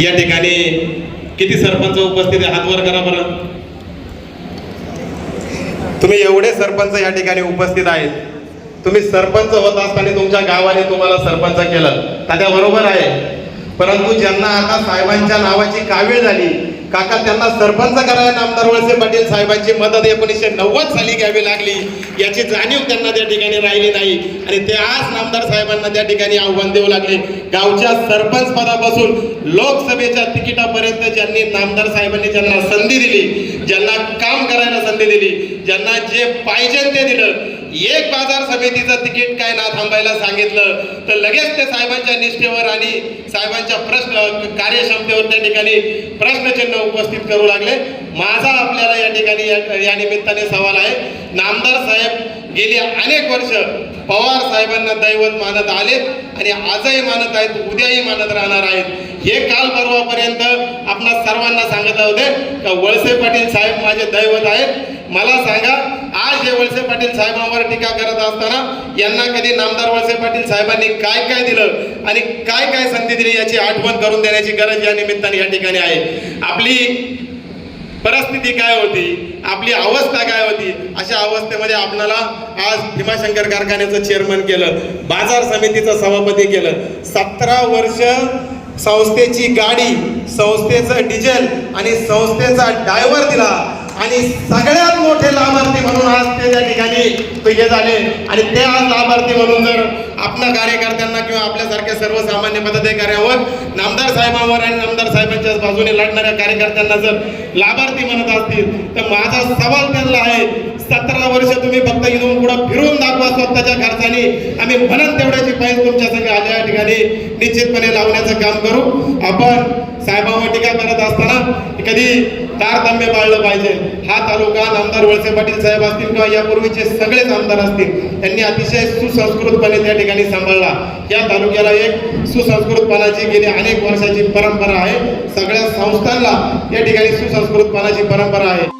या ठिकाणी किती सरपंच उपस्थित आहे हातवर करा बरं. तुम्ही एवढे सरपंच या ठिकाणी उपस्थित आहेत. तुम्ही सरपंच होत असताना तुमच्या गावाने तुम्हाला सरपंच केलं. तात्या बरोबर आहे. परंतु ज्यांना आता साहेबांच्या नावाची कावीळ झाली काका त्यांना सरपंच करायला नामदार वळसे पाटील साहेबांची मदत एकोणीसशे नव्वद साली घ्यावी लागली. याची जाणीव त्यांना त्या ठिकाणी राहिली नाही. आणि ते आज नामदार साहेबांना त्या ठिकाणी आव्हान देऊ लागले. गावच्या सरपंच पदापासून लोकसभेच्या तिकिटापर्यंत ज्यांनी नामदार साहेबांनी ज्यांना संधी दिली ज्यांना काम करायला संधी दिली ज्यांना जे पाहिजे ते दिलं. एक बाजार समितीचं तिकीट काय ना थांबायला सांगितलं तर लगेच ते साहेबांच्या निष्ठेवर आणि साहेबांच्या प्रश्न कार्यक्षमतेवर त्या ठिकाणी प्रश्नचिन्ह उपस्थित करू लागले. माझा आपल्याला या ठिकाणी या- या निमित्ताने सवाल आहे नामदार साहेब गेली अनेक वर्ष. पवार साहेबांना दैवत मानत आलेत आणि आजही मानत आहेत उद्याही मानत राहणार आहेत. हे काल परवापर्यंत आपण सर्वांना सांगत होते का वळसे पाटील साहेब माझे दैवत आहेत. मला सांगा आज हे वळसे पाटील साहेबांवर टीका करत असताना यांना कधी नामदार वळसे पाटील साहेबांनी काय काय दिलं आणि काय काय संधी दिली याची आठवण करून देण्याची गरज या निमित्ताने या ठिकाणी आहे. आपली परिस्थिती काय होती? आपली अवस्था काय होती? अशा अवस्थेमध्ये आपणाला आज भीमाशंकर कारखान्याचं चेअरमन केलं बाजार समितीचं सभापती केलं. सतरा वर्ष संस्थेची गाडी संस्थेचं डिझेल आणि संस्थेचा डायव्हर दिला. आणि सगळ्यात मोठे लाभार्थी म्हणून आज ते त्या ठिकाणी हे झाले. आणि ते आज लाभार्थी म्हणून जर आपल्या कार्यकर्त्यांना किंवा आपल्यासारख्या सर्वसामान्य पदाधिकाऱ्यावर नामदार साहेबांवर आणि नामदार साहेबांच्या बाजूने लढणाऱ्या कार्यकर्त्यांना जर लाभार्थी म्हणत असतील तर माझा सवाल त्यांना आहे सतरा वर्ष तुम्ही फक्त इथून पुढे फिरून दाखवा स्वतःच्या खर्चाने. आम्ही म्हणत तेवढ्याची पाहिजे तुमच्या संघ आल्या ठिकाणी. निश्चितपणे लावण्याचं काम करू. आपण साहेबांवर टीका करत असताना कधी तारतम्य पाळलं पाहिजे. हा तालुका आमदार वळसे पाटील साहेब असतील किंवा यापूर्वीचे सगळेच आमदार असतील त्यांनी अतिशय सुसंस्कृतपणे त्या ठिकाणी सांभाळला. या तालुक्याला एक सुसंस्कृतपणाची गेली अनेक वर्षाची परंपरा आहे. सगळ्या संस्थांना या ठिकाणी सुसंस्कृतपणाची परंपरा आहे.